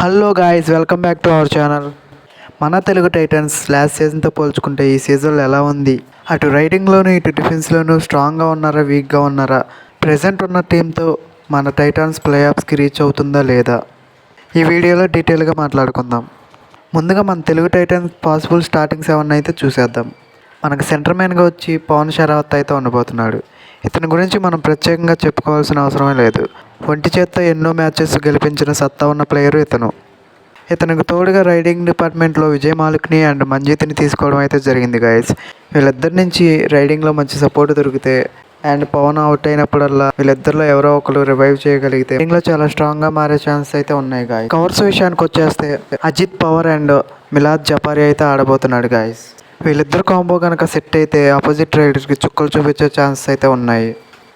Hello guys welcome back to our channel మన Telugu Titans last సీజన్తో పోల్చుకుంటే ఈ సీజన్లో ఎలా ఉంది? అటు రైడింగ్లోనూ ఇటు డిఫెన్స్లోనూ స్ట్రాంగ్గా ఉన్నారా వీక్గా ఉన్నారా? ప్రజెంట్ ఉన్న టీంతో మన టైటన్స్ ప్లే ఆఫ్స్కి రీచ్ అవుతుందా లేదా? ఈ వీడియోలో డీటెయిల్గా మాట్లాడుకుందాం. ముందుగా మన Telugu Titans possible starting seven అయితే చూసేద్దాం. మనకు సెంటర్ మ్యాన్గా వచ్చి పవన్ షరావత్ అయితే ఉండబోతున్నాడు. ఇతని గురించి మనం ప్రత్యేకంగా చెప్పుకోవాల్సిన అవసరమే లేదు. ఒంటి చేత్తో ఎన్నో మ్యాచెస్ గెలిపించిన సత్తా ఉన్న ప్లేయరు ఇతను. ఇతనికి తోడుగా రైడింగ్ డిపార్ట్మెంట్లో విజయ్ మాలిక్ని అండ్ మంజీత్ని తీసుకోవడం అయితే జరిగింది గాయస్ వీళ్ళిద్దరి నుంచి రైడింగ్లో మంచి సపోర్ట్ దొరికితే అండ్ పవన్ అవుట్ అయినప్పుడల్లా వీళ్ళిద్దరిలో ఎవరో ఒకరు రివైవ్ చేయగలిగితే రైడింగ్లో చాలా స్ట్రాంగ్గా మారే ఛాన్స్ అయితే ఉన్నాయి గాయస్ కవర్స్ విషయానికి వచ్చేస్తే Ajit Pawar and Milad Jabbari అయితే ఆడబోతున్నాడు గాయస్ వీళ్ళిద్దరు కాంబో కనుక సెట్ అయితే ఆపోజిట్ రైడర్స్కి చుక్కలు చూపించే ఛాన్స్ అయితే ఉన్నాయి.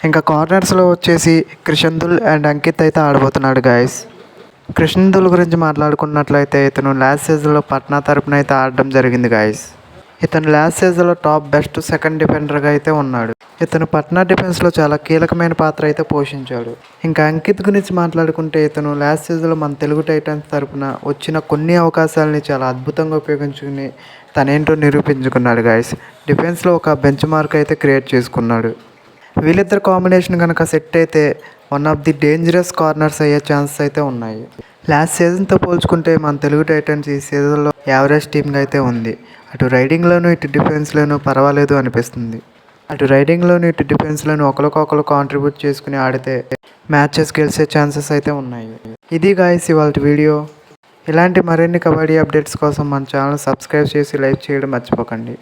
ఇంకా కార్నర్స్లో వచ్చేసి క్రిషందుల్ అండ్ అంకిత్ అయితే ఆడబోతున్నాడు గాయస్ కృష్ణదుల్ గురించి మాట్లాడుకున్నట్లయితే ఇతను లాస్ట్ సీజన్లో పట్నా తరపున అయితే ఆడడం జరిగింది గాయస్ ఇతను లాస్ట్ సీజన్లో టాప్ బెస్ట్ సెకండ్ డిఫెండర్గా అయితే ఉన్నాడు. ఇతను పట్నా డిఫెన్స్లో చాలా కీలకమైన పాత్ర అయితే పోషించాడు. ఇంకా అంకిత్ గురించి మాట్లాడుకుంటే ఇతను లాస్ట్ సీజన్లో మన తెలుగు టైటన్స్ తరపున వచ్చిన కొన్ని అవకాశాలని చాలా అద్భుతంగా ఉపయోగించుకుని తనేంటో నిరూపించుకున్నాడు గాయస్ డిఫెన్స్లో ఒక బెంచ్ మార్క్ అయితే క్రియేట్ చేసుకున్నాడు. వీళ్ళిద్దరు కాంబినేషన్ కనుక సెట్ అయితే one of the dangerous corners అయ్యే ఛాన్సెస్ అయితే ఉన్నాయి. లాస్ట్ సీజన్తో పోల్చుకుంటే మన తెలుగు టైటన్స్ ఈ సీజన్లో యావరేజ్ టీమ్గా అయితే ఉంది. అటు రైడింగ్లోనూ ఇటు డిఫెన్స్లోనూ పర్వాలేదు అనిపిస్తుంది. అటు రైడింగ్లోనూ ఇటు డిఫెన్స్లోనూ ఒకరికొకరు కాంట్రిబ్యూట్ చేసుకుని ఆడితే మ్యాచెస్ గెలిచే ఛాన్సెస్ అయితే ఉన్నాయి. ఇది గాయస్ ఇవాళ వీడియో. ఇలాంటి మరిన్ని కబడ్డీ అప్డేట్స్ కోసం మన ఛానల్ సబ్స్క్రైబ్ చేసి లైక్ చేయడం మర్చిపోకండి.